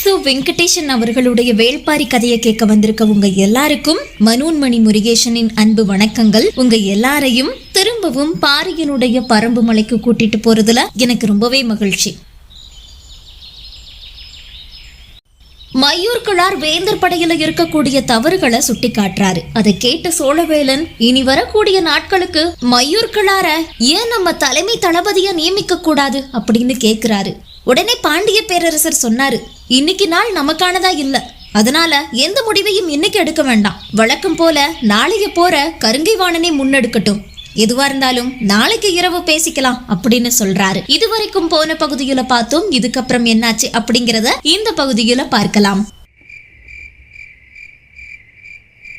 So Venkatesan அவர்களுடைய வேள்பாரி கதையை கேட்க வந்திருக்க உங்க எல்லாருக்கும் மனோன்மணி முருகேசனின் அன்பு வணக்கங்கள். உங்க எல்லாரையும் திரும்பவும் பாரியனுடைய பரம்பு மலைக்கு கூட்டிட்டு போறதுல எனக்கு ரொம்பவே மகிழ்ச்சி. மயூர்கிழார் வேந்தர் படையில இருக்கக்கூடிய தவறுகளை சுட்டி காட்டுறாரு அதை கேட்ட சோழவேலன் இனி வரக்கூடிய நாட்களுக்கு மயூர்கிழார ஏன் நம்ம தலைமை தளபதியா நியமிக்க கூடாது அப்படின்னு கேக்குறாரு. உடனே பாண்டிய பேரரசர் சொன்னாரு இன்னைக்கு நாள் நமக்கானதா இல்ல. அதனால எந்த முடிவையும் இன்னைக்கு எடுக்க வேண்டாம். வழக்கம் போல நாளைக்கு போற கருங்கை வாணனை முன்னெடுக்கட்டும். எதுவா இருந்தாலும் நாளைக்கு இரவு பேசிக்கலாம் அப்படின்னு சொல்றாரு. இதுவரைக்கும் போன பகுதியில பார்த்தோம். இதுக்கப்புறம் என்னாச்சு அப்படிங்கறத இந்த பகுதியில பார்க்கலாம்.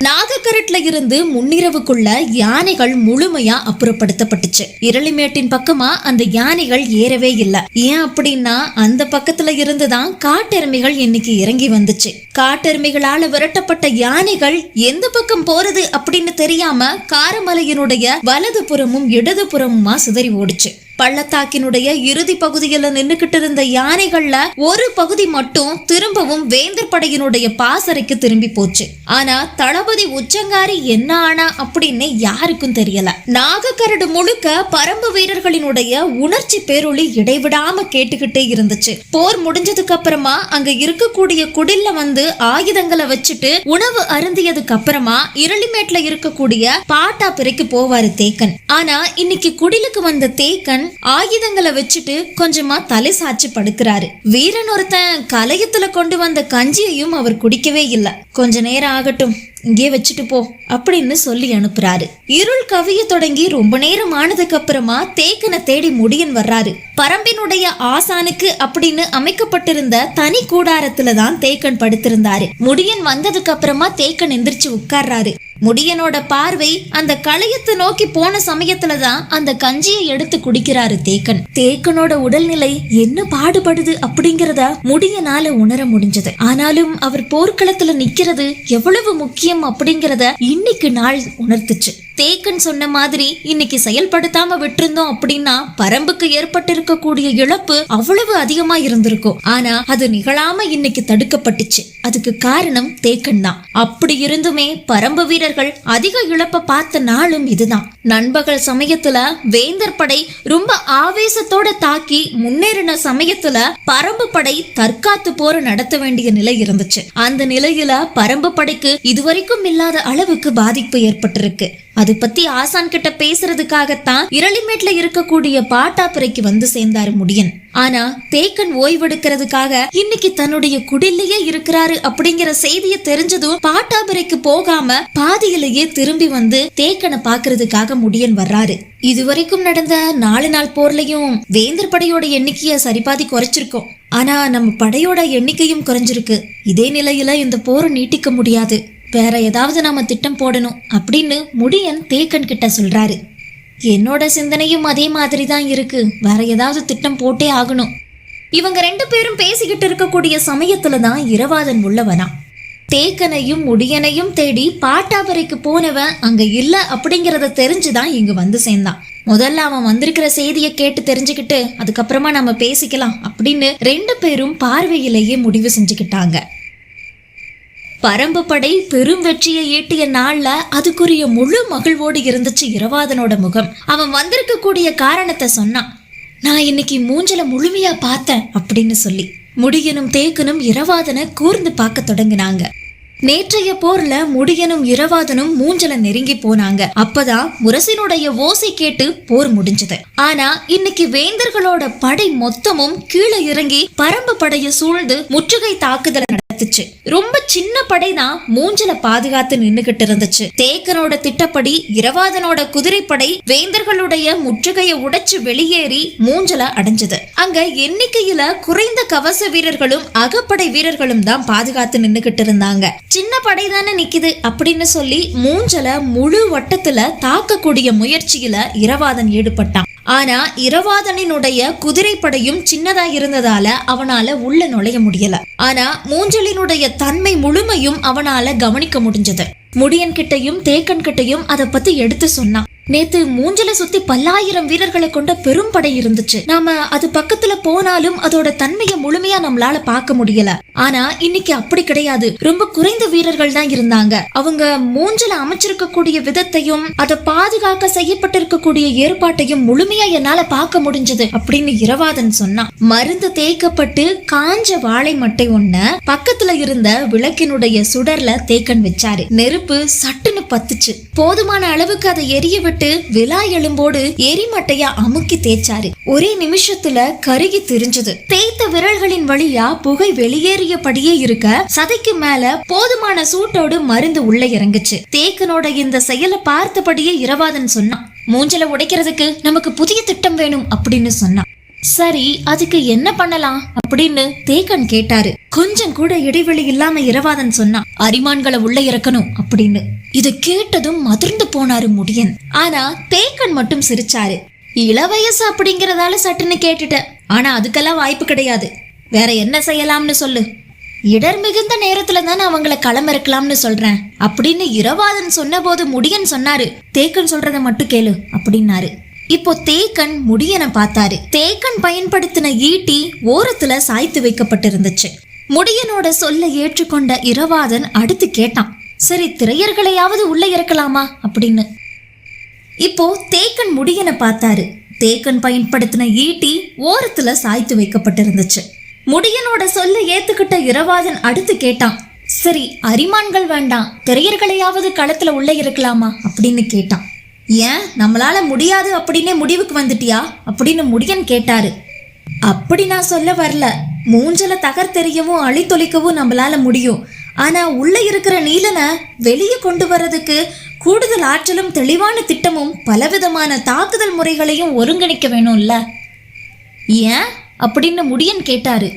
நாகக்கரட்ல இருந்து முன்னிரவுக்குள்ள யானைகள் முழுமையா அப்புறப்படுத்தப்பட்டுச்சு. இரளிமேட்டின் பக்கமா அந்த யானைகள் ஏறவே இல்ல. ஏன் அப்படின்னா அந்த பக்கத்துல இருந்துதான் காட்டெருமைகள் இன்னைக்கு இறங்கி வந்துச்சு. காட்டெருமைகளால விரட்டப்பட்ட யானைகள் எந்த பக்கம் போறது அப்படின்னு தெரியாம காரமலையினுடைய வலது புறமும் இடது புறமுமா சிதறி ஓடுச்சு. பள்ளத்தாக்கினுடைய இறுதி பகுதியில நின்னுகிட்டு இருந்த யானைகள்ல ஒரு பகுதி மட்டும் திரும்பவும் வேந்தர் படையினுடைய பாசறைக்கு திரும்பி போச்சு. ஆனா தளபதி உச்சங்காரி என்ன ஆனா அப்படின்னு யாருக்கும் தெரியல. நாகக்கரடு முழுக்க பரம்பு வீரர்களினுடைய உணர்ச்சி பேரொளி இடைவிடாம கேட்டுக்கிட்டே இருந்துச்சு. போர் முடிஞ்சதுக்கு அப்புறமா அங்க இருக்கக்கூடிய குடில்ல வந்து ஆயுதங்களை வச்சுட்டு உணவு அருந்தியதுக்கு அப்புறமா இருளிமேட்ல இருக்கக்கூடிய பாட்டா பிறைக்கு போவாரு தேக்கன். ஆனா இன்னைக்கு குடிலுக்கு வந்த தேக்கன் ஆயுதங்களை வச்சுட்டு கொஞ்சமா தலை சாச்சு படுக்கிறாரு. வீரன் ஒருத்தன் கலையத்துல கொண்டு வந்த கஞ்சியையும் அவர் குடிக்கவே இல்லை. கொஞ்ச நேரம் ஆகட்டும் இங்கே வச்சுட்டு போ அப்படின்னு சொல்லி அனுப்புறாரு. இருள் கவிய தொடங்கி ரொம்ப நேரம் ஆனதுக்கு அப்புறமா தேக்கனை தேடி முடியன் வர்றாரு. பரம்பினுடைய ஆசானுக்கு அப்படின்னு அமைக்கப்பட்டிருந்த தனி கூடாரத்துல தான் தேக்கன் படுத்திருந்தாரு. முடியன் வந்ததுக்கு அப்புறமா தேக்கன் எந்திரிச்சு உட்கார்றாரு. முடியனோட பார்வை அந்த களையத்தை நோக்கி போன சமயத்துல தான் அந்த கஞ்சியை எடுத்து குடிக்கிறாரு தேக்கன். தேக்கனோட உடல்நிலை என்ன பாடுபடுது அப்படிங்கறத முடியனால உணர முடிஞ்சது. ஆனாலும் அவர் போர்க்களத்துல நிக்கிறது எவ்வளவு முக்கியம் அப்படிங்கறத இன்னைக்கு நாள் உணர்த்துச்சு. தேக்கன் சொன்ன மாதிரி இன்னைக்கு செயல்படுத்தாம விட்டுருந்தோம் அப்படின்னா பரம்புக்கு ஏற்பட்டிருக்கக்கூடிய இழப்பு அவ்வளவு அதிகமா இருந்திருக்கும். ஆனா அது நிகழாம இன்னைக்கு தடுக்கப்பட்டுச்சு. அதுக்கு காரணம் தேக்கன் தான். அப்படி இருந்துமே பரம்பு வீரர்கள் அதிக இழப்ப பார்த்த நாளும் இதுதான். நண்பகல் சமயத்துல வேந்தர் படை ரொம்ப ஆவேசத்தோட தாக்கி முன்னேறின சமயத்துல பரம்பு படை தற்காத்து போர் நடத்த வேண்டிய நிலை இருந்துச்சு. அந்த நிலையில பரம்பு படைக்கு இதுவரைக்கும் இல்லாத அளவுக்கு பாதிப்பு ஏற்பட்டிருக்கு. அது பத்தி ஆசான் கிட்ட பேசுறதுக்காகத்தான் இரளிமேட்ல இருக்கக்கூடிய பாட்டாப்புரைக்கு வந்து சேர்ந்தாரு முடியன். ஆனா தேக்கன் ஓய்வெடுக்கிறதுக்காக இன்னைக்கு தன்னுடைய குடிலேயே இருக்கிறாரு அப்படிங்கிற செய்தியை தெரிஞ்சதும் பாட்டாபுரைக்கு போகாம பாதியிலேயே திரும்பி வந்து தேக்கனை பாக்குறதுக்காக முடியன் வர்றாரு. இதுவரைக்கும் நடந்த நாலு நாள் போர்லயும் வேந்தர் படையோட எண்ணிக்கைய சரிபாதி குறைச்சிருக்கோம். ஆனா நம்ம படையோட எண்ணிக்கையும் குறைஞ்சிருக்கு. இதே நிலையில இந்த போரை நீட்டிக்க முடியாது. வேற ஏதாவது நாம திட்டம் போடணும் அப்படின்னு முடியன் தேக்கன் கிட்ட சொல்றாரு. என்னோட சிந்தனையும் அதே மாதிரி தான் இருக்கு. வேற ஏதாவது திட்டம் போட்டே ஆகணும். இவங்க ரெண்டு பேரும் பேசிக்கிட்டு இருக்கக்கூடிய சமயத்துல தான் இரவாதன் உள்ளவனா. தேக்கனையும் முடியனையும் தேடி பாட்டாபரைக்கு போனவன் அங்க இல்ல அப்படிங்கறத தெரிஞ்சுதான் இங்க வந்து சேர்ந்தான். முதல்ல அவன் வந்திருக்கிற செய்தியை கேட்டு தெரிஞ்சுக்கிட்டு அதுக்கப்புறமா நம்ம பேசிக்கலாம் அப்படின்னு ரெண்டு பேரும் பார்வையிலேயே முடிவு செஞ்சுக்கிட்டாங்க. பரம்பு படை பெரும் வெற்றியை ஈட்டிய நாள்ல அதுக்குரிய முழு மகிழ்வோடு இருந்துச்சு இரவாதனோட முகம். அவன் வந்திருக்க கூடிய காரணத்தை சொன்னான் நான் இன்னைக்கு மூஞ்சல முழுமையா பார்த்தேன் அப்படின்னு சொல்லி. முடியனும் தேக்கனும் இரவாதனை கூர்ந்து பார்க்க தொடங்கினாங்க. நேற்றைய போர்ல முடியனும் இரவாதனும் மூஞ்சல நெருங்கி போனாங்க. அப்பதான் முரசினுடைய ஓசை கேட்டு போர் முடிஞ்சது. ஆனா இன்னைக்கு வேந்தர்களோட படை மொத்தமும் கீழே இறங்கி பரம்பு படைய சூழ்ந்து முற்றுகை தாக்குதல் நடத்துச்சு ரொம்ப சின்ன படை தான் மூஞ்சல பாதுகாத்து நின்னுகிட்டு இருந்துச்சு. தேக்கனோட திட்டப்படி இரவாதனோட குதிரைப்படை வேந்தர்களுடைய முற்றுகையை உடைச்சு வெளியேறி மூஞ்சல அடைஞ்சது. அங்க எண்ணிக்கையில குறைந்த கவச வீரர்களும் அகப்படை வீரர்களும் தான் பாதுகாத்து நின்னுகிட்டு இருந்தாங்க. சின்ன படை தானே நிக்குது அப்படின்னு சொல்லி மூஞ்சல முழு வட்டத்துல தாக்கக்கூடிய முயற்சியில இரவாதன் ஈடுபட்டான். ஆனா இரவாதனினுடைய குதிரைப்படையும் சின்னதா இருந்ததால அவனால உள்ள நுழைய முடியல. ஆனா மூஞ்சலினுடைய தன்மை முழுமையும் அவனால கவனிக்க முடிஞ்சது. முடியன் கிட்டையும் தேக்கன் கிட்டையும் அதை பத்தி எடுத்து சொன்னான். நேத்து மூஞ்சல சுத்தி பல்லாயிரம் வீரர்களை கொண்ட பெரும் படை இருந்துச்சு. நாம அது பக்கத்துல போனாலும் அதோட தன்மையை முழுமையா நம்மளால பார்க்க முடியல. ஆனா இன்னைக்கு அப்படி கிடையாது. ரொம்ப குறைந்த வீரர்கள் தான் இருந்தாங்க. அவங்க மூஞ்சல அமைச்சிருக்கக்கூடிய விதத்தையும் அதை பாதுகாக்க செய்யப்பட்டிருக்கக்கூடிய ஏற்பாட்டையும் முழுமையா என்னால பார்க்க முடிஞ்சது அப்படின்னு இரவாதன் சொன்னான். மருந்து தேய்க்கப்பட்டு காஞ்ச வாழை மட்டை ஒண்ண பக்கத்துல இருந்த விளக்கினுடைய சுடர்ல தேக்கன் வச்சாரு. நெருப்பு சட்டுன்னு பத்துச்சு. போதுமான அளவுக்கு அதை எரிய விட்டு விழா எலும்போடு எரிமட்டையா அமுக்கி தேய்ச்சாரு. ஒரே நிமிஷத்துல கருகி திரிஞ்சது. தேய்த்த விரல்களின் வழியா புகை வெளியேறியபடியே இருக்க சதைக்கு மேல போதுமான சூட்டோடு மருந்து உள்ள இறங்குச்சு. தேக்கனோட இந்த செயலை பார்த்தபடியே இரவாதன் சொன்னான். மூஞ்சல உடைக்கிறதுக்கு நமக்கு புதிய திட்டம் வேணும் அப்படின்னு சொன்னான். சரி அதுக்கு என்ன பண்ணலாம்? அப்படின்னு தேக்கன் கேட்டாரு. கொஞ்சம் கூட இடைவெளி இல்லாம இரவாதன் சொன்னான் அரிமான்களை உள்ள இறக்கணும் அப்படின்னு. இதை கேட்டதும் மதிர்ந்து போனாரு முடியன். ஆனா தேக்கன் மட்டும் சிரிச்சாரு. இளவயசு அப்படிங்கறதால சட்டுன்னு கேட்டுட்டேன் ஆனா அதுக்கெல்லாம் வாய்ப்பு கிடையாது. வேற என்ன செய்யலாம்னு சொல்லு. இடர் மிகுந்த நேரத்துல தானே அவங்கள களமிறக்கலாம்னு சொல்றேன் அப்படின்னு இரவாதன் சொன்னபோது முடியன் சொன்னாரு. தேக்கன் சொல்றதை மட்டும் கேளு அப்படின்னாரு. இப்போ தேக்கன் முடியனை பார்த்தாரு. தேக்கன் பயன்படுத்தின ஈட்டி ஓரத்துல சாய்த்து வைக்கப்பட்டிருந்துச்சு. முடியனோட சொல்ல ஏற்றுக்கொண்ட இரவாதன் அடுத்து கேட்டான். சரி திரையர்களையாவது உள்ள இறக்கலாமா? அப்படின்னு. இப்போ தேக்கன் முடியனை பார்த்தாரு. தேக்கன் பயன்படுத்தின ஈட்டி ஓரத்துல சாய்த்து வைக்கப்பட்டிருந்துச்சு. முடியனோட சொல்ல ஏத்துக்கிட்ட இரவாதன் அடுத்து கேட்டான். சரி அரிமான்கள் வேண்டாம். திரையர்களையாவது களத்துல உள்ள இருக்கலாமா அப்படின்னு கேட்டான். ஏன்? நம்மளால முடியாது அப்படின்னே முடிவுக்கு வந்துட்டியா? அப்படின்னு முடியன் கேட்டாரு. அப்படி நான் சொல்ல வரல. மூஞ்சல தகர்த்தெறியவும் அழித்தொழிக்கவும் நம்மளால முடியும். ஆனா உள்ள இருக்கிற நீலனை வெளியே கொண்டு வர்றதுக்கு கூடுதல் ஆற்றலும் தெளிவான திட்டமும் பலவிதமான தாக்குதல் முறைகளையும் ஒருங்கிணைக்க வேணும்ல? ஏன்? அப்படின்னு முடியன் கேட்டாரு.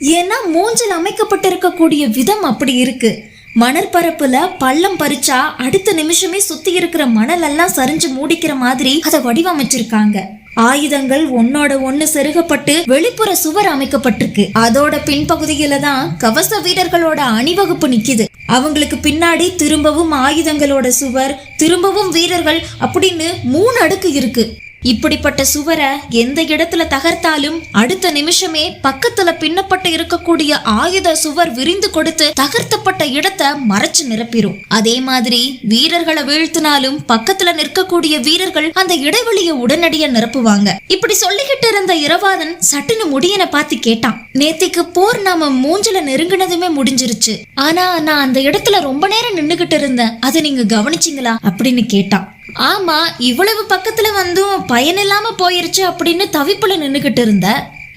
ஏன்னா மூஞ்சல் அமைக்கப்பட்டிருக்கக்கூடிய விதம் அப்படி இருக்குது மணற்பரப்புல பள்ளம் பறிச்சா அடுத்த நிமிஷமே சுத்தி இருக்கிற மணல் எல்லாம் சரிஞ்சு மூடிக்கிற மாதிரி அதை வடிவமைச்சிருக்காங்க. ஆயுதங்கள் ஒன்னோட ஒண்ணு செருகப்பட்டு வெளிப்புற சுவர் அமைக்கப்பட்டிருக்கு. அதோட பின்பகுதியில தான் கவச வீரர்களோட அணிவகுப்பு நிக்குது. அவங்களுக்கு பின்னாடி திரும்பவும் ஆயுதங்களோட சுவர் திரும்பவும் வீரர்கள் அப்படின்னு மூணு அடுக்கு இருக்கு. இப்படிப்பட்ட சுவரை எந்த இடத்துல தகர்த்தாலும் அடுத்த நிமிஷமே பக்கத்துல பின்னப்பட்டு இருக்கக்கூடிய ஆயுத சுவர் விரிந்து கொடுத்து தகர்த்தப்பட்ட இடத்தை மறைச்சு நிரப்பிடும் அதே மாதிரி வீரர்களை வீழ்த்தினாலும் பக்கத்துல நிற்கக்கூடிய வீரர்கள் அந்த இடைவெளியை உடனடியா நிரப்புவாங்க. இப்படி சொல்லிக்கிட்டு இருந்த இரவாதன் சட்டுன்னு முடியனை பார்த்து கேட்டான். நேத்திக்கு போர் நாம மூஞ்சில நெருங்கினதுமே முடிஞ்சிருச்சு. ஆனா நான் அந்த இடத்துல ரொம்ப நேரம் நின்னுகிட்டு இருந்தேன். அதை நீங்க கவனிச்சிங்களா? அப்படின்னு கேட்டான். ஆமா இவ்வளவு பக்கத்துல வந்தும் பயனில்லாம போயிருச்சு அப்படின்னு தவிப்புல நின்னுகிட்டு இருந்த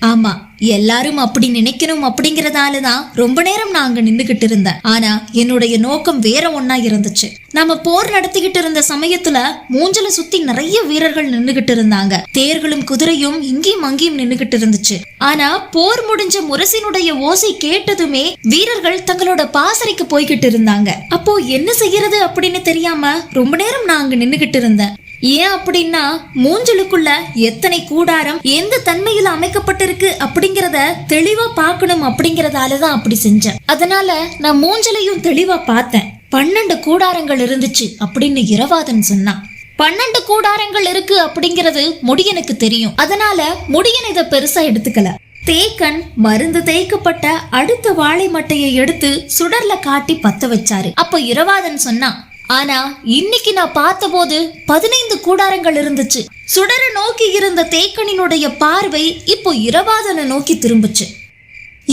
ஆமா எல்லாரும் அப்படி நினைக்கணும் அப்படிங்கறதால தான் ரொம்ப நேரம் நான் அங்க நின்னுகிட்டு இருந்தேன். ஆனா என்னுடைய நோக்கம் வேற ஒன்னா இருந்துச்சு. நம்ம போர் நடத்திக்கிட்டு இருந்த சமயத்துல மூஞ்சல சுத்தி நிறைய வீரர்கள் நின்னுகிட்டு இருந்தாங்க. தேர்களும் குதிரையும் இங்கேயும் அங்கேயும் நின்னுகிட்டு இருந்துச்சு. ஆனா போர் முடிஞ்ச முரசினுடைய ஓசை கேட்டதுமே வீரர்கள் தங்களோட பாசறைக்கு போய்கிட்டு இருந்தாங்க. அப்போ என்ன செய்யறது அப்படின்னு தெரியாம ரொம்ப நேரம் நான் அங்க நின்னுகிட்டு இருந்தேன். ஏன் அப்படின்னா மூஞ்சலுக்குள்ள எத்தனை கூடாரம் எந்த தன்மையில அமைக்கப்பட்டிருக்கு அப்படிங்கறத தெளிவா பார்க்கணும் அப்படிங்கறதால தான் அப்படி செஞ்சேன். அதனால நான் மூஞ்சலையும் தெளிவா பார்த்தேன். பன்னெண்டு கூடாரங்கள் இருந்துச்சு அப்படின்னு இரவாதன் சொன்னான். பன்னெண்டு கூடாரங்கள் இருக்கு அப்படிங்கிறது முடியனுக்கு தெரியும். அதனால முடியன் இதை பெருசா எடுத்துக்கல. தேக்கன் மருந்து தேய்க்கப்பட்ட அடுத்த வாழை மட்டையை எடுத்து சுடர்ல காட்டி பத்த வச்சாரு. அப்ப இரவாதன் சொன்னான் ஆனா இன்னைக்கு நான் பார்த்தபோது பதினைந்து கூடாரங்கள் இருந்துச்சு. சுடர நோக்கி இருந்த தேக்கனினுடைய பார்வை இப்போ இரவாதனை நோக்கி திரும்புச்சு.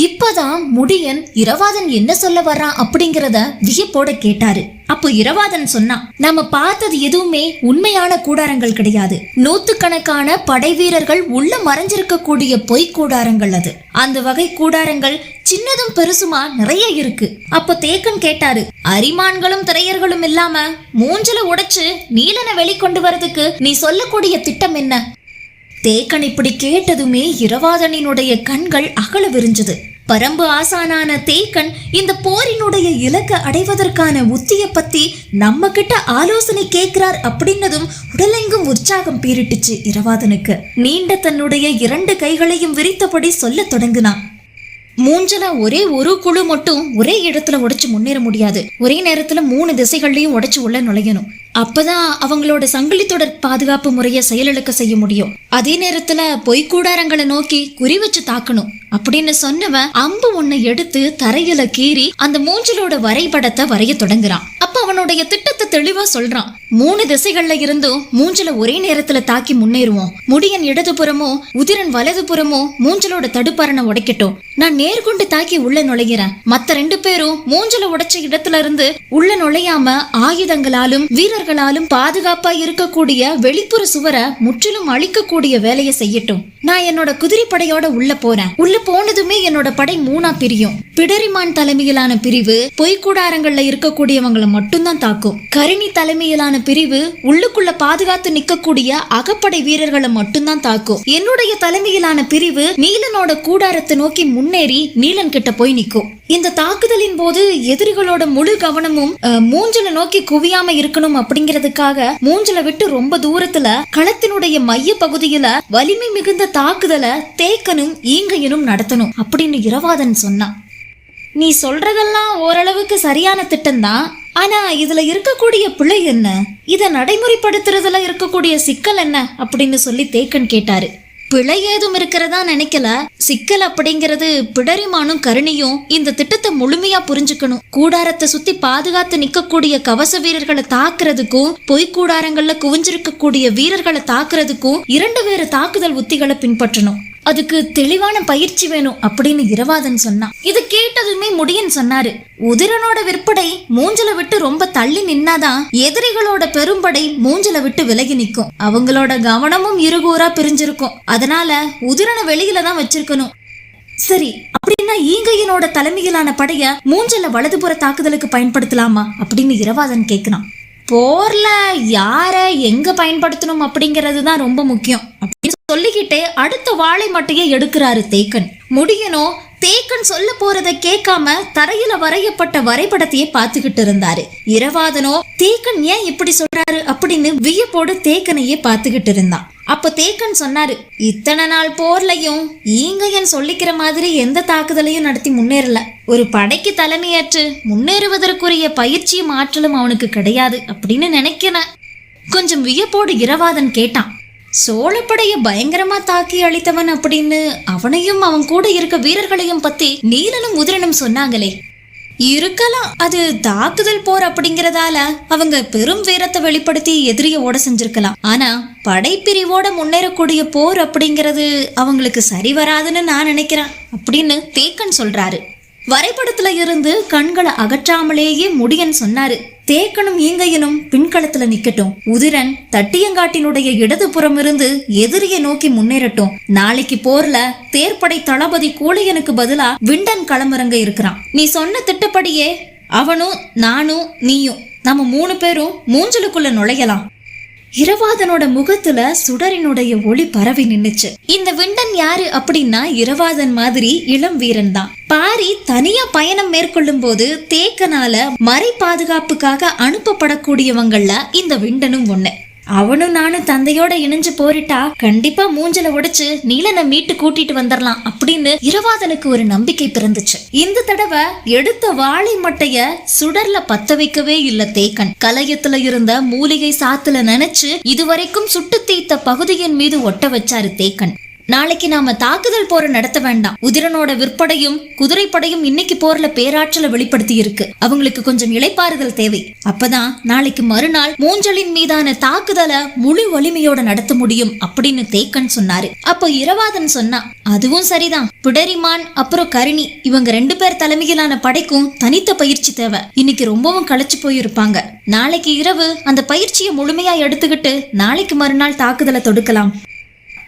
இப்பதான் முடியன் இரவாதன் என்ன சொல்ல வர்றான் அப்படிங்கறத வியப்போட கேட்டாரு. அப்போ இரவாதன் சொன்னான் நாம பார்த்தது எதுவுமே உண்மையான கூடாரங்கள் கிடையாது. நூத்துக்கணக்கான படை வீரர்கள் உள்ள மறைஞ்சிருக்கக்கூடிய பொய் கூடாரங்கள் அது. அந்த வகை கூடாரங்கள் சின்னதும் பெருசுமா நிறைய இருக்கு. அப்போ தேக்கன் கேட்டாரு அரிமான்களும் திரையர்களும் இல்லாம மூஞ்சல உடைச்சு நீலனை வெளிக்கொண்டு வரதுக்கு நீ சொல்லக்கூடிய திட்டம் என்ன? தேக்கன் இப்படி கேட்டதுமே இரவாதனினுடைய கண்கள் அகல விரிஞ்சது பரம்பு ஆசானான தேக்கன் இந்த போரினுடைய இலக்கை அடைவதற்கான உத்திய பத்தி நம்ம கிட்ட ஆலோசனை கேட்கிறார் அப்படின்னதும் உடலெங்கும் உற்சாகம் பீரிட்டுச்சு இரவாதனுக்கு. நீண்ட தன்னுடைய இரண்டு கைகளையும் விரித்தபடி சொல்லத் தொடங்கினான். மூஞ்சலா ஒரே ஒரு குழு மட்டும் ஒரே இடத்துல உடைச்சு முன்னேற முடியாது. ஒரே நேரத்துல மூணு திசைகள்லயும் உடைச்சு உள்ள நுழையணும். அப்பதான் அவங்களோட சங்கிலி தொடர் பாதுகாப்பு முறையை செயலிழக்க செய்ய முடியும். அதே நேரத்துல பொய்க்கூடாரங்களை நோக்கி குறி வச்சு தாக்கணும். அப்படின்னு சொன்னவன் அம்பு ஒண்ணு எடுத்து தரையில கீறி அந்த மூஞ்சலோட வரைபடத்தை வரைய தொடங்குறான். அப்ப அவனுடைய திட்டத்தை தெளிவா சொல்றான். மூணு திசைகள்ல இருந்தும் மூஞ்சல ஒரே நேரத்துல தாக்கி முன்னேறுவோம். முடியன் இடதுபுறமோ உதிரன் வலதுபுறமோ மூஞ்சலோட தடுப்பரணை உடைக்கட்டும். நான் நேர்கொண்டு தாக்கி உள்ள நுழைகிறேன் மத்த ரெண்டு பேரும் மூஞ்சல உடைச்ச இடத்துல இருந்து உள்ள நுழையாம ஆயுதங்களாலும் மனிதர்களாலும் பாதுகாப்பா இருக்கக்கூடிய வெளிப்புற சுவரை முற்றிலும் அழிக்கக்கூடிய வேலையை செய்யட்டும். நான் என்னோட குதிரைப்படையோட உள்ள போறேன். உள்ள போனதுமே என்னோட படை மூணா பிரியும். பிடரிமான் தலைமையிலான பிரிவு பொய்க்கூடாரங்கள்ல இருக்கக்கூடியவங்களை மட்டும்தான் தாக்கும். கரிணி தலைமையிலான பிரிவு உள்ளுக்குள்ள பாதுகாத்து நிக்கக்கூடிய அகப்படை வீரர்களை மட்டும்தான் தாக்கும். என்னுடைய தலைமையிலான பிரிவு நீலனோட கூடாரத்தை நோக்கி முன்னேறி நீலன் கிட்ட போய் நிக்கும். இந்த தாக்குதலின் போது எதிரிகளோட முழு கவனமும் மூஞ்சல நோக்கி குவியாம இருக்கணும் அப்படிங்கிறதுக்காக மூஞ்சல விட்டு ரொம்ப தூரத்துல களத்தினுடைய மைய பகுதியில வலிமை மிகுந்த தாக்குதலை தேக்கனும் ஈங்கையனும் நடத்தணும் அப்படின்னு இரவாதன் சொன்னான். நீ சொல்றதெல்லாம் ஓரளவுக்கு சரியான திட்டம்தான் ஆனா இதுல இருக்கக்கூடிய பிழை என்ன? இதை நடைமுறைப்படுத்துறதுல இருக்கக்கூடிய சிக்கல் என்ன? அப்படின்னு சொல்லி தேக்கன் கேட்டாரு. பிழை ஏதும் இருக்கிறதா நினைக்கல? சிக்கல் அப்படிங்கிறது பிடரிமானும் கருணியும் இந்த திட்டத்தை முழுமையா புரிஞ்சுக்கணும். கூடாரத்தை சுத்தி பாதுகாத்து நிக்கக்கூடிய கவச வீரர்களை தாக்குறதுக்கும் பொய் கூடாரங்கள்ல குவிஞ்சிருக்கக்கூடிய வீரர்களை தாக்குறதுக்கும் இரண்டு வேறு தாக்குதல் உத்திகளை பின்பற்றணும். அதுக்கு தெளிவான பயிற்சி வேணும் அப்படின்னு இரவாதன் சொன்னான். இது கேட்டதுமே முடியன் சொன்னாரு. உதிரனோட விற்படை மூஞ்சல விட்டு ரொம்ப தள்ளி நின்னாதான் எதிரிகளோட பெரும்படை மூஞ்சல விட்டு விலகி நிற்கும். அவங்களோட கவனமும் இருகூறா பிரிஞ்சிருக்கும். அதனால உதிரனை வெளியில தான் வச்சிருக்கணும். சரி அப்படின்னா ஈங்கையனோட தலைமையிலான படைய மூஞ்சல வலதுபுற தாக்குதலுக்கு பயன்படுத்தலாமா அப்படின்னு இரவாதன் கேட்கிறான் போர்ல யார எங்க பயன்படுத்தணும் அப்படிங்கிறது தான் ரொம்ப முக்கியம் அப்படின்னு சொல்லிக்கிட்டே அடுத்த வாழை மட்டையை எடுக்கிறாரு தேக்கன். முடியணும் தேக்கன் சொல்ல போறத கேட்காம தரையில வரையப்பட்ட வரைபடத்தையே பார்த்துக்கிட்டு இருந்தாரு. இரவாதனோ தேக்கன் ஏன் இப்படி சொல்றாரு? அப்படின்னு வியப்போடு தேக்கனையே பார்த்துக்கிட்டு இருந்தான். அப்ப தேக்கன் சொன்னாரு இத்தனை நாள் போர்லயும் ஈங்கையன் சொல்லிக்கிற மாதிரி எந்த தாக்குதலையும் நடத்தி முன்னேறல. ஒரு படைக்கு தலைமையேற்று முன்னேறுவதற்குரிய பயிற்சியும் ஆற்றலும் அவனுக்கு கிடையாது அப்படின்னு நினைக்கிறேன் கொஞ்சம் வியப்போடு இரவாதன் கேட்டான் சோழப்படைய பயங்கரமா தாக்கி அழித்தவன் அப்படின்னு அவனையும் அவன் கூட இருக்க வீரர்களையும் பத்தி நீலனும் உதிரனும் சொன்னாங்களே. இருக்கலாம் அது தாக்குதல் போர் அப்படிங்கறதால அவங்க பெரும் வீரத்தை வெளிப்படுத்தி எதிரிய ஓட செஞ்சிருக்கலாம். ஆனா படைப்பிரிவோட முன்னேறக்கூடிய போர் அப்படிங்கிறது அவங்களுக்கு சரி வராதுன்னு நான் நினைக்கிறேன் அப்படின்னு தேக்கன் சொல்றாரு. வரைபடத்துல இருந்து கண்களை அகற்றாமலேயே முடியன் சொன்னாரு. தேக்கனும் ஈங்கையனும் பின்களத்துல நிக்கட்டும். உதிரன் தட்டியங்காட்டினுடைய இடதுபுறம் இருந்து எதிரியை நோக்கி முன்னேறட்டும். நாளைக்கு போர்ல தேர்ப்படை தளபதி கூலியனுக்கு பதிலா விண்டன் களமிறங்க இருக்கிறான். நீ சொன்ன திட்டப்படியே அவனும் நானும் நீயும் நம்ம மூணு பேரும் மூஞ்சலுக்குள்ள நுழையலாம். இரவாதனோட முகத்துல சுடரினுடைய ஒளி பரவி நின்னுச்சு. இந்த விண்டன் யாரு அப்படின்னா இரவாதன் மாதிரி இளம் வீரன் தான். பாரி தனியா பயணம் மேற்கொள்ளும் போது தேக்கனால மறை பாதுகாப்புக்காக அனுப்பப்படக்கூடியவங்கள்ல இந்த விண்டனும் ஒண்ணு. அவனும் நானும் தந்தையோட இணைஞ்சு போரிட்டா கண்டிப்பா மூஞ்சல உடைச்சு நீலனை மீட்டு கூட்டிட்டு வந்துடலாம் அப்படின்னு இரவாதனுக்கு ஒரு நம்பிக்கை பிறந்துச்சு. இந்த தடவை எடுத்த வாழை மட்டைய சுடர்ல பத்த வைக்கவே இல்ல தேக்கன். கலையத்துல இருந்த மூலிகை சாத்துல நினைச்சு இதுவரைக்கும் சுட்டு தீத்த பகுதியின் மீது ஒட்ட வச்சாரு தேக்கன். நாளைக்கு நாம தாக்குதல் போரை நடத்த வேண்டாம். உதிரனோட விற்படையும் குதிரைப்படையும் இன்னைக்கு போர்ல பேராற்றலை வெளிப்படுத்தி இருக்கு அவங்களுக்கு கொஞ்சம் இளைப்பாறுதல் தேவை. அப்பதான் நாளைக்கு மறுநாள் மூஞ்சலின் மீதான தாக்குதலை முழு வலிமையோட நடத்த முடியும் அப்படின்னு தேக்கன் சொன்னாரு. அப்போ இரவாதன் சொன்னா அதுவும் சரிதான். பிடரிமான் அப்புறம் கரிணி இவங்க ரெண்டு பேர் தலைமையிலான படைக்கும் தனித்த பயிற்சி தேவை. இன்னைக்கு ரொம்பவும் களைச்சு போயிருப்பாங்க. நாளைக்கு இரவு அந்த பயிற்சியை முழுமையா எடுத்துக்கிட்டு நாளைக்கு மறுநாள் தாக்குதலை தொடுக்கலாம்.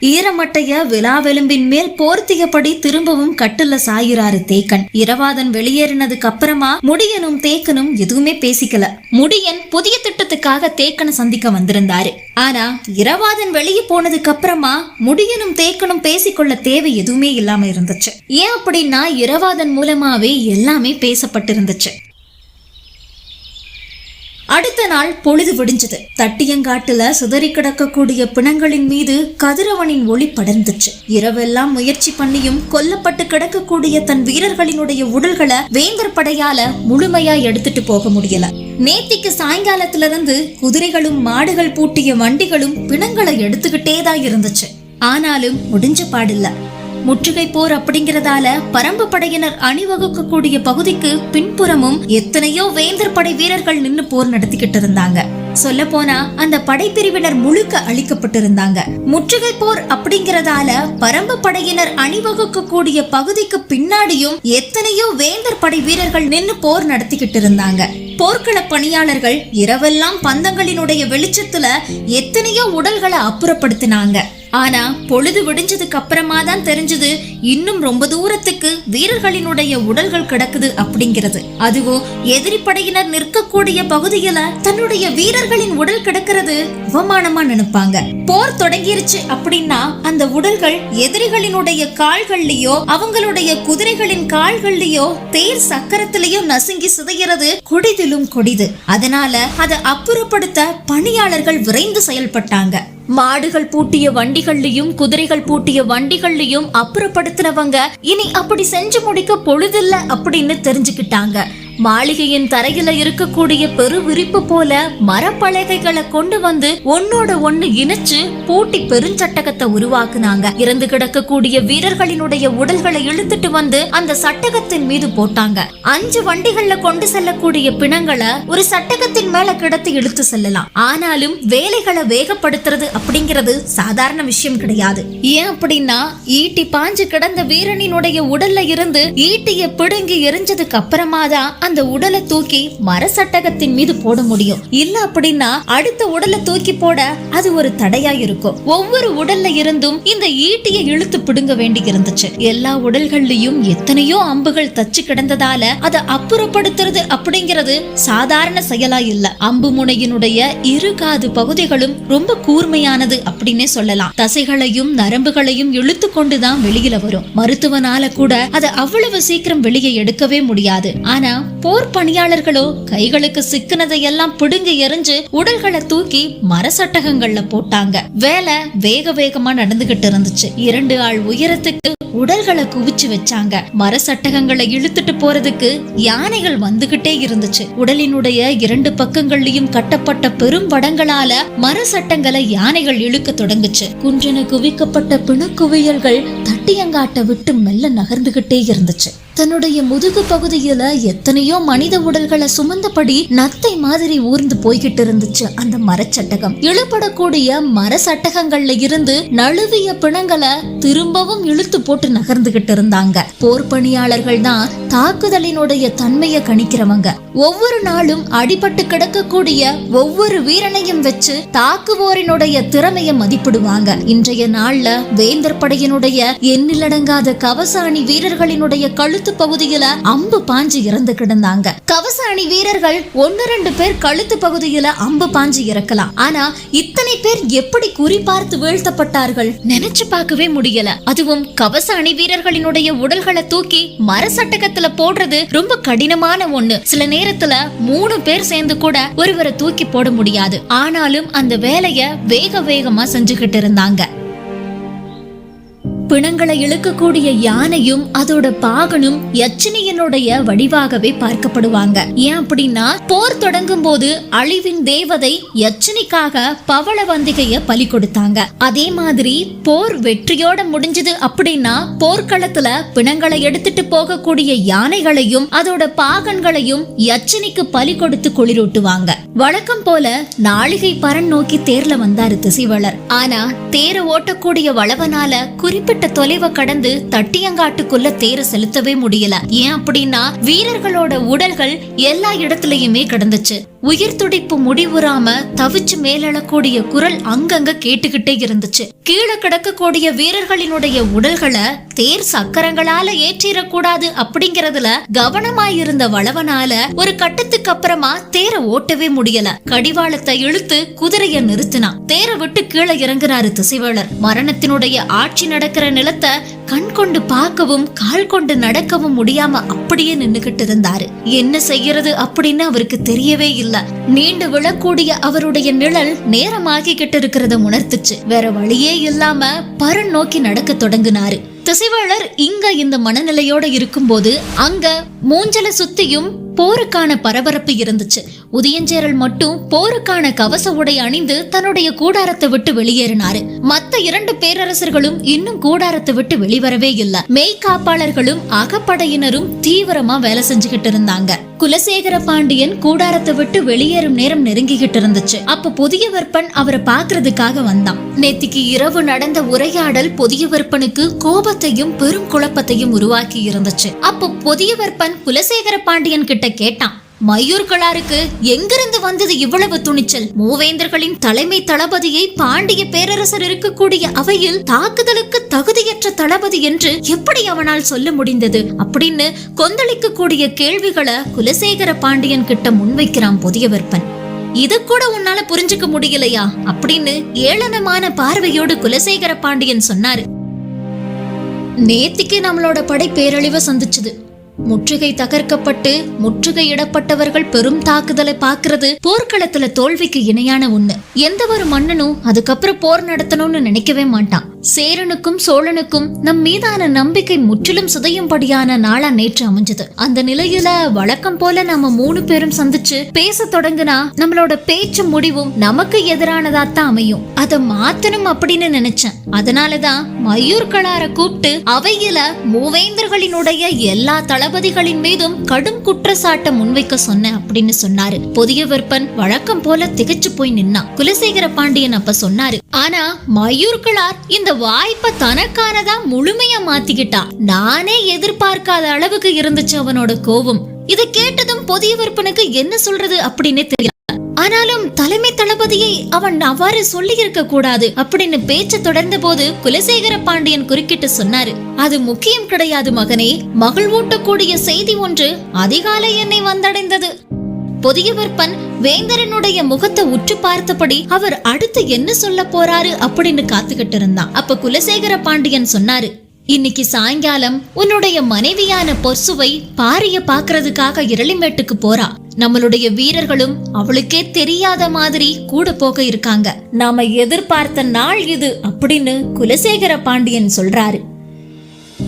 ஈரமட்டைய விழாவெலும்பின் மேல் போர்த்தியபடி திரும்பவும் கட்டுல சாயிறாரு தேக்கன். இரவாதன் வெளியேறினதுக்கு அப்புறமா முடியனும் தேக்கனும் எதுவுமே பேசிக்கல. முடியன் புதிய திட்டத்துக்காக தேக்கனை சந்திக்க வந்திருந்தாரு. ஆனா இரவாதன் வெளியே போனதுக்கு அப்புறமா முடியனும் தேக்கனும் பேசிக்கொள்ள தேவை எதுவுமே இல்லாம இருந்துச்சு. ஏன் அப்படின்னா இரவாதன் மூலமாவே எல்லாமே பேசப்பட்டிருந்துச்சு. அடுத்த நாள் பொழுது விடிஞ்சது. தட்டியங்காட்டுல சிதறி கிடக்கக்கூடிய பிணங்களின் மீது கதிரவனின் ஒளி படர்ந்துச்சு. இரவெல்லாம் முயற்சி பண்ணியும் கொல்லப்பட்டு கிடக்கக்கூடிய தன் வீரர்களினுடைய உடல்களை வேந்தர் படையால முழுமையா எடுத்துட்டு போக முடியல. நேத்திக்கு சாயங்காலத்துல இருந்து குதிரைகளும் மாடுகள் பூட்டிய வண்டிகளும் பிணங்களை எடுத்துக்கிட்டே தான் இருந்துச்சு. ஆனாலும் முடிஞ்ச பாடில்ல. முற்றுகை போர் அப்படிங்கிறதால பரம்பு படையினர் அணிவகுக்கக்கூடிய பகுதிக்கு பின்புறமும் எத்தனையோ வேந்தர் படை வீரர்கள் நின்று போர் நடத்திக்கிட்டு இருந்தாங்க. சொல்ல போனா அந்த படைப்பிரிவினர் முழுக்க அழிக்கப்பட்டிருந்தாங்க. முற்றுகை போர் அப்படிங்கறதால பரம்பு படையினர் அணிவகுக்கக்கூடிய பகுதிக்கு பின்னாடியும் எத்தனையோ வேந்தர் படை வீரர்கள் நின்று போர் நடத்திக்கிட்டு இருந்தாங்க. போர்க்கள பணியாளர்கள் இரவெல்லாம் பந்தங்களினுடைய வெளிச்சத்துல எத்தனையோ உடல்களை அப்புறப்படுத்தினாங்க. ஆனா பொழுது விடிஞ்சதுக்கு அப்புறமா தான் தெரிஞ்சது இன்னும் ரொம்ப தூரத்துக்கு வீரர்களினுடைய உடல்கள் கிடக்குது அப்படிங்கிறது. அதுவும் எதிரி படையினர் நிற்கக்கூடிய பகுதியில தன்னுடைய வீரர்களின் உடல் கிடக்கிறது அவமானமா நினைப்பாங்க. போர் தொடங்கிருச்சு அப்படின்னா அந்த உடல்கள் எதிரிகளினுடைய கால்கள்லயோ அவங்களுடைய குதிரைகளின் கால்கள்லயோ தேர் சக்கரத்திலயோ நசுங்கி சிதைகிறது கொடிதிலும் கொடிது. அதனால அதை அப்புறப்படுத்த பணியாளர்கள் விரைந்து செயல்பட்டாங்க. மாடுகள் பூட்டிய வண்டிகள்லயும் குதிரைகள் பூட்டிய வண்டிகள்லயும் அப்புறப்படுத்தினவங்க இனி அப்படி செஞ்சு முடிக்க பொழுதில்ல அப்படின்னு தெரிஞ்சுக்கிட்டாங்க. மாளிகையின் தரையில இருக்கக்கூடிய பெரு விரிப்பு போல மரப்பலகைகளை கொண்டு வந்து ஒன்னோட ஒண்ணு இணைச்சு பூட்டி பெருஞ்சட்டகத்தை உருவாக்குனாங்க. இறந்து கிடக்கக்கூடிய வீரர்களினுடைய உடல்களை இழுத்துட்டு வந்து அந்த சட்டகத்தின் மீது போட்டாங்க. அஞ்சு வண்டிகள்ல கொண்டு செல்லக்கூடிய பிணங்களை ஒரு சட்டகத்தின் மேல கிடத்து இழுத்து செல்லலாம். ஆனாலும் வேலைகளை வேகப்படுத்துறது அப்படிங்கிறது சாதாரண விஷயம் கிடையாது. ஏன் அப்படின்னா ஈட்டி பாஞ்சு கிடந்த வீரனினுடைய உடல்ல இருந்து ஈட்டிய பிடுங்கி எரிஞ்சதுக்கு அப்புறமா தான் அந்த உடலை தூக்கி மர சட்டகத்தின் மீது போட முடியும். இல்ல அப்படின்னா அடுத்த உடலை தூக்கி போட அது ஒரு தடையா இருக்கும். ஒவ்வொரு உடல்ல இருந்தும் இந்த ஈட்டியை இழுத்து பிடுங்க வேண்டி இருந்துச்சு. எல்லா உடல்கள்லயும் எத்தனையோ அம்புகள் தச்சு கிடந்ததால அதை அப்புறப்படுத்துறது அப்படிங்கிறது சாதாரண செயலா இல்ல. அம்பு முனையினுடைய இரு காது பகுதிகளும் ரொம்ப கூர்மையானது அப்படின்னே சொல்லலாம். தசைகளையும் நரம்புகளையும் இழுத்து கொண்டுதான் வெளியில வரும். மருத்துவனால கூட அதை அவ்வளவு சீக்கிரம் வெளியே எடுக்கவே முடியாது. ஆனா போர் பணியாளர்களோ கைகளுக்கு சிக்கினதையெல்லாம் பிடுங்கி எரிஞ்சு உடல்களை தூக்கி மரசட்டகங்கள்ல போட்டாங்க. வேலை வேக வேகமா நடந்துகிட்டு இருந்துச்சு. இரண்டு ஆள் உயரத்துக்கு உடல்களை குவிச்சு வச்சாங்க. மர சட்டகங்களை இழுத்துட்டு போறதுக்கு யானைகள் வந்துகிட்டே இருந்துச்சு. உடலினுடைய இரண்டு பக்கங்கள்லயும் கட்டப்பட்ட பெரும் வடங்களால மர சட்டங்களை யானைகள் இழுக்க தொடங்குச்சு. குன்றென குவிக்கப்பட்ட பிணக்குவியல்கள் தட்டியங்காட்ட விட்டு மெல்ல நகர்ந்துகிட்டே இருந்துச்சு. தன்னுடைய முதுகு பகுதியில எத்தனையோ மனித உடல்களை சுமந்தபடி நத்தை மாதிரி ஊர்ந்து போய்கிட்டு இருந்துச்சு அந்த மரச்சட்டகம் இழுபடக்கூடிய மர சட்டகங்கள்ல இருந்து நழுவிய பிணங்களை திரும்பவும் இழுத்து போட்டு நகர்ந்துகிட்டு இருந்தாங்க. போர் பணியாளர்கள் தான் தாக்குதலினுடைய தன்மையை கணிக்கிறவங்க. ஒவ்வொரு நாளும் அடிபட்டு கிடக்கக்கூடிய ஒவ்வொரு வீரனையும் வச்சு தாக்குவோரினுடைய திறமைய மதிப்பிடுவாங்க. இன்றைய நாள்ல வேந்தர் படையினுடைய எண்ணிலடங்காத கவசாணி வீரர்களினுடைய கழுத்து பகுதியில அம்பு பாஞ்சு இறந்து கிடந்தாங்க. கவச அணி வீரர்கள் ஒன்னு ரெண்டு பேர் கழுத்து பகுதியில அம்பு பாஞ்சு இறக்கலாம். ஆனா இத்தனை பேர் எப்படி குறி பார்த்து வீழ்த்தப்பட்டார்கள்? நினைச்சு பார்க்கவே முடியல. அதுவும் கவச அணி வீரர்களினுடைய உடல்களை தூக்கி மர சட்டகத்துல போடுறது ரொம்ப கடினமான ஒண்ணு. சில நேரத்துல மூணு பேர் சேர்ந்து கூட ஒருவரை தூக்கி போட முடியாது. ஆனாலும் அந்த வேலைய வேக வேகமா செஞ்சுகிட்டு இருந்தாங்க. பிணங்களை இழுக்கக்கூடிய யானையும் அதோட பாகனும் யட்சினியனுடைய வடிவாகவே பார்க்கப்படுவாங்க. ஏன் அப்படின்னா போர் தொடங்கும் போது அழிவின் தேவதை யட்சினிக்காக பவளவந்திகைய பலி கொடுத்தாங்க. அதே மாதிரி போர் வெற்றியோட முடிஞ்சது அப்படின்னா போர்க்களத்துல பிணங்களை எடுத்துட்டு போகக்கூடிய யானைகளையும் அதோட பாகன்களையும் யட்சினிக்கு பலி கொடுத்து குளிரூட்டுவாங்க. வழக்கம் போல நாளிகை பரன் நோக்கி தேர்ல வந்தாரு திசைவளர் ஆனா தேர ஓட்டக்கூடிய வளவனால குறிப்பிட்ட தொலைவை கடந்து தட்டியங்காட்டுக்குள்ள தேர செலுத்தவே முடியல. ஏன் அப்படின்னா வீரர்களோட உடல்கள் எல்லா இடத்துலயுமே கிடந்துச்சு. உயிர் துடிப்பு முடிவுறாம தவிச்சு மேலழக்கூடிய குரல் அங்கங்க கேட்டுக்கிட்டே இருந்துச்சு. கீழே கிடக்கக்கூடிய வீரர்களினுடைய உடல்களை தேர் சக்கரங்களால ஏற்றிடக்கூடாது அப்படிங்கறதுல கவனமாயிருந்த வளவனால ஒரு கட்டத்துக்கு அப்புறமா தேர ஓட்டவே முடியல. கடிவாளத்தை இழுத்து குதிரைய நிறுத்தினான். தேரை விட்டு கீழே இறங்குறாரு திசைவேளர் மரணத்தினுடைய ஆட்சி நடக்கிற நிலத்தை கண் கொண்டு பார்க்கவும் கால் கொண்டு நடக்கவும் முடியாம அப்படியே நின்னுகிட்டு இருந்தாரு. என்ன செய்யறது அப்படின்னு அவருக்கு தெரியவே இல்லை. நீண்டு விழக்கூடிய அவருடைய நிழல் நேரமாகிக்கிட்டு இருக்கிறத உணர்த்துச்சு. வேற வழியே இல்லாம பரன் நோக்கி நடக்க தொடங்கினாரு. திசைவாளர் இங்க இந்த மனநிலையோட இருக்கும்போது அங்க மூஞ்சல சுத்தியும் போருக்கான பரபரப்பு இருந்துச்சு. உதயஞ்சேரல் மட்டும் போருக்கான கவச உடை அணிந்து தன்னுடைய கூடாரத்தை விட்டு வெளியேறினாரு. மத்த இரண்டு பேரரசர்களும் இன்னும் கூடாரத்தை விட்டு வெளிவரவே இல்ல. மெய்காப்பாளர்களும் அகப்படையினரும் தீவிரமா வேலை செஞ்சுகிட்டு இருந்தாங்க. குலசேகர பாண்டியன் கூடாரத்தை விட்டு வெளியேறும் நேரம் நெருங்கிக்கிட்டு இருந்துச்சு. அப்ப புதிய வெப்பன் அவரை பாக்குறதுக்காக வந்தான். நேத்திக்கு இரவு நடந்த உரையாடல் புதிய வெப்பனுக்கு கோபத்தையும் பெரும் குழப்பத்தையும் உருவாக்கி இருந்துச்சு. அப்போ புதிய வெப்பன் குலசேகர பாண்டியன் கிட்ட கேட்டான். மயூர்களாருக்கு எங்கிருந்து வந்தது இவ்வளவு துணிச்சல்? மூவேந்தர்களின் தலைமை தளபதியை பாண்டிய பேரரசர் இருக்கக்கூடிய அவையில் தாக்குதலுக்கு தகுதியற்ற தளபதி என்று எப்படி அவனால் சொல்ல முடிந்தது? அப்படின்னு கொந்தளிக்க கூடிய கேள்விகளை குலசேகர பாண்டியன் கிட்ட முன்வைக்கிறான் புதிய வெப்பன் இது கூட உன்னால புரிஞ்சுக்க முடியலையா? அப்படின்னு ஏளனமான பார்வையோடு குலசேகர பாண்டியன் சொன்னாரு. நேத்திக்கு நம்மளோட படை பேரழிவை சந்திச்சது. முற்றுகை தகர்க்கப்பட்டு முற்றுகையிடப்பட்டவர்கள் பெரும் தாக்குதலை பாக்குறது போர்க்களத்துல தோல்விக்கு இணையான ஒண்ணு. எந்த ஒரு மன்னனும் அதுக்கப்புறம் போர் நடத்தணும்னு நினைக்கவே மாட்டான். சேரனுக்கும் சோழனுக்கும் நம் மீதான நம்பிக்கை முற்றிலும் சிதையும்படியான நாளா நேற்று அமைஞ்சது. அந்த நிலையில வழக்கம் போல நம்ம மூணு பேரும் சந்திச்சு பேச தொடங்கினா நம்மளோட பேச்சு முடிவும் நமக்கு எதிரானதா தான் அமையும். அதை மாத்தணும் அப்படின்னு நினைச்சேன். அதனாலதான் மயூர்களார கூப்பிட்டு அவையில மூவேந்தர்களினுடைய எல்லா தளபதிகளின் மீதும் கடும் குற்றச்சாட்டை முன்வைக்க சொன்னேன் அப்படின்னு சொன்னாரு. புதிய விற்பன் வழக்கம் போல திகைச்சு போய் நின்னான். குலசேகர பாண்டியன் அப்ப சொன்னாரு. ஆனா மயூர்களார் இந்த வாய்ப்பை தனக்கானதா முழுமையா மாத்திக்கிட்டா? நானே எதிர்பார்க்காத அளவுக்கு இருந்துச்சு அவனோட கோபம். இதை கேட்டதும் புதிய விற்பனுக்கு என்ன சொல்றது அப்படின்னு தெரியல. ஆனாலும் தலைமை தளபதியை அவன் அவ்வாறு சொல்லி இருக்க கூடாது அப்படின்னு பேச்ச தொடர்ந்த போது குலசேகர பாண்டியன் குறுக்கிட்டு சொன்னாரு. அது முக்கியம் கிடையாது மகனே. மகிழ்வூட்டக்கூடிய செய்தி ஒன்று அதிகாலை என்னை வந்தடைந்தது. புதிய விற்பன் வேந்தரனுடைய முகத்தை உற்று பார்த்தபடி அவர் அடுத்து என்ன சொல்ல போறாரு அப்படின்னு காத்துக்கிட்டு இருந்தான் அப்ப குலசேகர பாண்டியன் சொன்னாரு இன்னைக்கு சாயங்காலம் உன்னுடைய மனைவியான பொர்சுவை பாரிய பாக்குறதுக்காக இரளிமேட்டுக்கு போறா. நம்மளுடைய வீரர்களும் அவளுக்கே தெரியாத மாதிரி கூட போக இருக்காங்க. நாம எதிர்பார்த்த நாள் இது அப்படின்னு குலசேகர பாண்டியன் சொல்றாரு.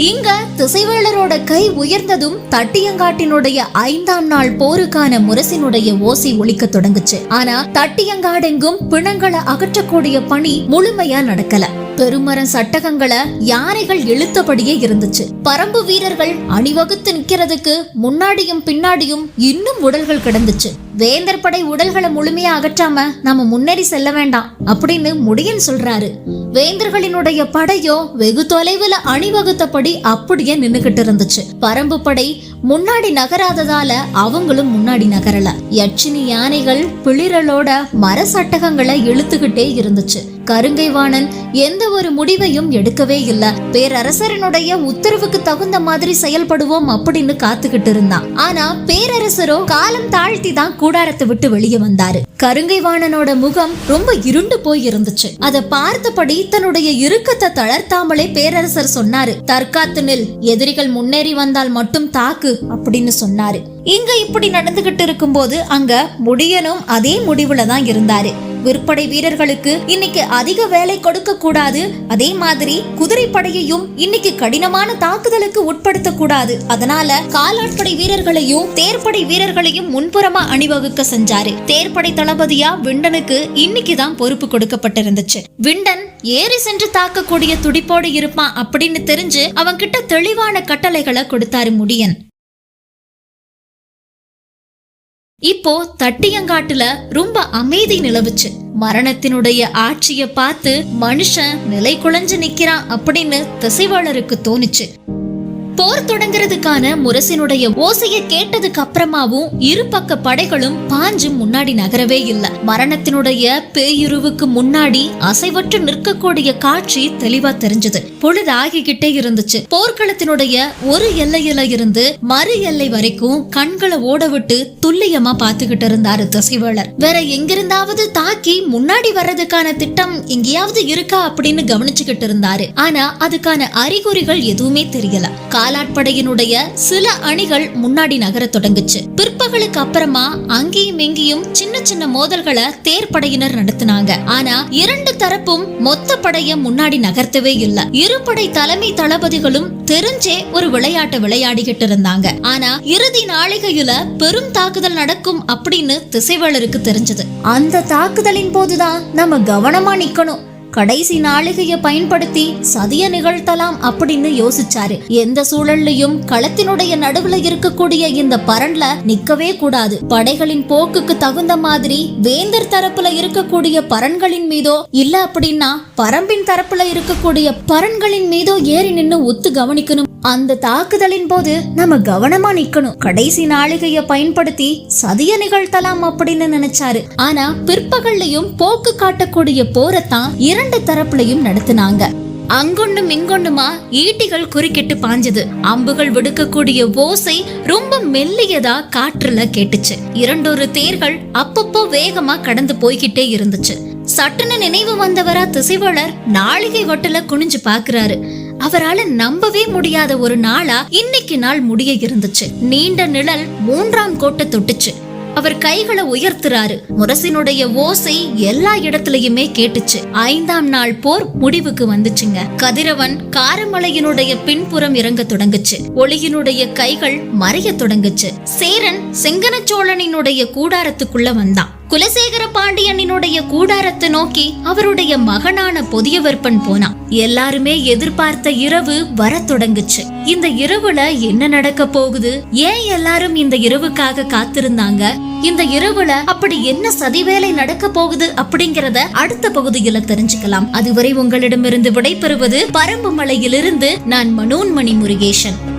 இங்க திசைவேளரோட கை உயர்ந்ததும் தட்டியங்காட்டினுடைய ஐந்தாம் நாள் போருக்கான முரசினுடைய ஓசை ஒழிக்க தொடங்குச்சு. ஆனா தட்டியங்காடெங்கும் பிணங்களை அகற்றக்கூடிய பணி முழுமையா நடக்கல. பெருமரம் சட்டகங்களை யானைகள் இழுத்தபடியே இருந்துச்சு. பரம்பு வீரர்கள் அணிவகுத்து நிக்கிறதுக்கு முன்னாடியும் பின்னாடியும் இன்னும் உடல்கள் கிடந்துச்சு. வேந்தர் படை உடல்களை முழுமையா அகற்றாம நாம முன்னேறி செல்ல வேண்டாம் அப்படின்னு முடியன் சொல்றாரு. வேந்தர்களினுடைய படையோ வெகு தொலைவுல அணிவகுத்தபடி அப்படியே நின்னுகிட்டு இருந்துச்சு. பரம்பு படை முன்னாடி நகராததால அவங்களும் முன்னாடி நகரல. யட்சினி யானைகள் பிளிரலோட மர சட்டகங்களை இழுத்துக்கிட்டே இருந்துச்சு. கருங்கைவாணன் எந்த ஒரு முடிவையும் எடுக்கவே இல்ல. பேரரசரனுடைய உத்தரவுக்கு தகுந்த மாதிரி செயல்படுவோம் அப்படின்னு காத்துக்கிட்டு இருந்தான். ஆனா பேரரசரோ காலம் தாழ்த்தி தான் கூடாரத்தை விட்டு வெளியே வந்தாரு. கருங்கை வாணனோட முகம் ரொம்ப இருண்டு போய் இருந்துச்சு. அதை பார்த்தபடி தன்னுடைய இறுக்கத்தை தளர்த்தாமலே பேரரசர் சொன்னாரு தற்காத்து நில் எதிரிகள் முன்னேறி வந்தால் மட்டும் தாக்கு அப்படின்னு சொன்னாரு. இங்க இப்படி நடந்துகிட்டு இருக்கும்போது அங்க முடியனும் அதே முடிவுல தான் இருந்தாரு. விற்படை வீரர்களுக்கு இன்னைக்கு அதிக வேலை கொடுக்க கூடாது. அதே மாதிரி குதிரை படையையும் இன்னைக்கு கடினமான தாக்குதலுக்கு உட்படுத்த கூடாது. அதனால காலாட்படை வீரர்களையும் தேர்ப்படை வீரர்களையும் முன்புறமா அணிவகுக்க செஞ்சாரு. தேர்ப்படை தளபதியா விண்டனுக்கு இன்னைக்கு தான் பொறுப்பு கொடுக்கப்பட்டிருந்துச்சு. விண்டன் ஏறி சென்று தாக்கக்கூடிய துடிப்போடு இருப்பான் அப்படின்னு தெரிஞ்சு அவன் கிட்ட தெளிவான கட்டளைகளை கொடுத்தாரு முடியன். இப்போ தட்டியங்காட்டுல ரொம்ப அமைதி நிலவுச்சு. மரணத்தினுடைய ஆட்சிய பார்த்து மனுஷன் நிலை குலைஞ்சு நிக்கிறான் அப்படின்னு திசைவாளருக்கு தோணுச்சு. போர் தொடங்குறதுக்கான முரசினுடைய ஓசைய கேட்டதுக்கு அப்புறமாவும் இரு பக்க படைகளும் பாஞ்சு முன்னாடி நகரவே இல்ல. மரணத்தினுடைய பேயுருவுக்கு முன்னாடி அசைவற்று நிற்கக்கூடிய காட்சி தெளிவா தெரிஞ்சது. பொழுது ஆகிக்கிட்டே இருந்துச்சு. போர்க்களத்தினுடைய ஒரு எல்லையில இருந்து மறு எல்லை வரைக்கும் கண்களை ஓட விட்டு துல்லியமா பாத்துக்கிட்டு இருந்தாரு திசைவேளர் வேற எங்கிருந்தாவது தாக்கி முன்னாடி வர்றதுக்கான திட்டம் எங்கேயாவது இருக்கா அப்படின்னு கவனிச்சுக்கிட்டு இருந்தாரு. ஆனா அதுக்கான அறிகுறிகள் எதுவுமே தெரியல. காலாட்படையினுடைய சில அணிகள் முன்னாடி நகர தொடங்குச்சு. பிற்பகலுக்கு அப்புறமா அங்கேயும் இங்கேயும் சின்ன சின்ன மோதல்களை தேர்ப்படையினர் நடத்தினாங்க. ஆனா இரண்டு தரப்பும் மொத்த படைய முன்னாடி நகர்த்தவே இல்ல. இருபடை தலைமை தளபதிகளும் தெரிஞ்சே ஒரு விளையாட்டை விளையாடிக்கிட்டு இருந்தாங்க. ஆனா இறுதி நாளிகையில பெரும் தாக்குதல் நடக்கும் அப்படின்னு திசைவாளருக்கு தெரிஞ்சது. அந்த தாக்குதலின் போதுதான் நம்ம கவனமா நிக்கணும். கடைசி நாளிகைய பயன்படுத்தி சதிய நிகழ்த்தலாம் அப்படின்னு யோசிச்சாரு. எந்த சூழல்லையும் களத்தினுடைய நடுவுல இருக்கக்கூடிய இந்த பரன்ல நிக்கவே கூடாது. படைகளின் போக்குக்கு தகுந்த மாதிரி வேந்தர் தரப்புல இருக்கக்கூடிய பரன்களின் மீதோ இல்ல அப்படின்னா பரம்பின் தரப்புல இருக்கக்கூடிய பரன்களின் மீதோ ஏறி நின்னு ஒத்து கவனிக்கணும். அந்த தாக்குதலின் போது நம்ம கவனமா நிக்கணும். கடைசி நாளிகைய பயன்படுத்தி சதிய நிகழ்த்தலாம் அப்படின்னு நினைச்சாரு. ஆனா பிற்பகல்லையும் போக்கு காட்டக்கூடிய போரத்தான் இரண்டு தரப்புலையும் நடத்தினாங்க. அங்கொன்னும் இங்கொன்னுமா ஈட்டிகள் குறுக்கிட்டு பாஞ்சது. அம்புகள் விடுக்கக்கூடிய ஓசை ரொம்ப மெல்லியதா காற்றுல கேட்டுச்சு. இரண்டொரு தேர்கள் அப்பப்போ வேகமா கடந்து போய்கிட்டே இருந்துச்சு. சட்டுன்னு நினைவு வந்தவரா திசைவளர் நாளிகை ஒட்டுல குனிஞ்சு பாக்குறாரு. அவரால நம்பவே முடியாத ஒரு நாளா இன்னைக்கு நாள் முடிய இருந்துச்சு. நீண்ட நிழல் மூன்றாம் கோட்டை தொட்டுச்சு. அவர் கைகளை உயர்த்துறாரு. முரசினுடைய ஓசை எல்லா இடத்துலயுமே கேட்டுச்சு. ஐந்தாம் நாள் போர் முடிவுக்கு வந்துச்சுங்க. கதிரவன் காரமலையினுடைய பின்புறம் இறங்க தொடங்குச்சு. ஒளியினுடைய கைகள் மறைய தொடங்குச்சு. சேரன் செங்கனச்சோழனினுடைய கூடாரத்துக்குள்ள வந்தான். குலசேகர பாண்டியனினுடைய கூடாரத்தை நோக்கி அவருடைய மகனான பொதியவர்பன் போனான். எல்லாருமே எதிர்பார்த்த இரவு வரத் தொடங்குச்சு. இந்த இரவுல என்ன நடக்க போகுது? ஏன் எல்லாரும் இந்த இரவுக்காக காத்திருந்தாங்க? இந்த இரவுல அப்படி என்ன சதிவேலை நடக்க போகுது அப்படிங்கறத அடுத்த பகுதியில தெரிஞ்சுக்கலாம். அதுவரை உங்களிடமிருந்து விடைபெறுவது பரம்பு மலையிலிருந்து நான் மனோன்மணி முருகேசன்.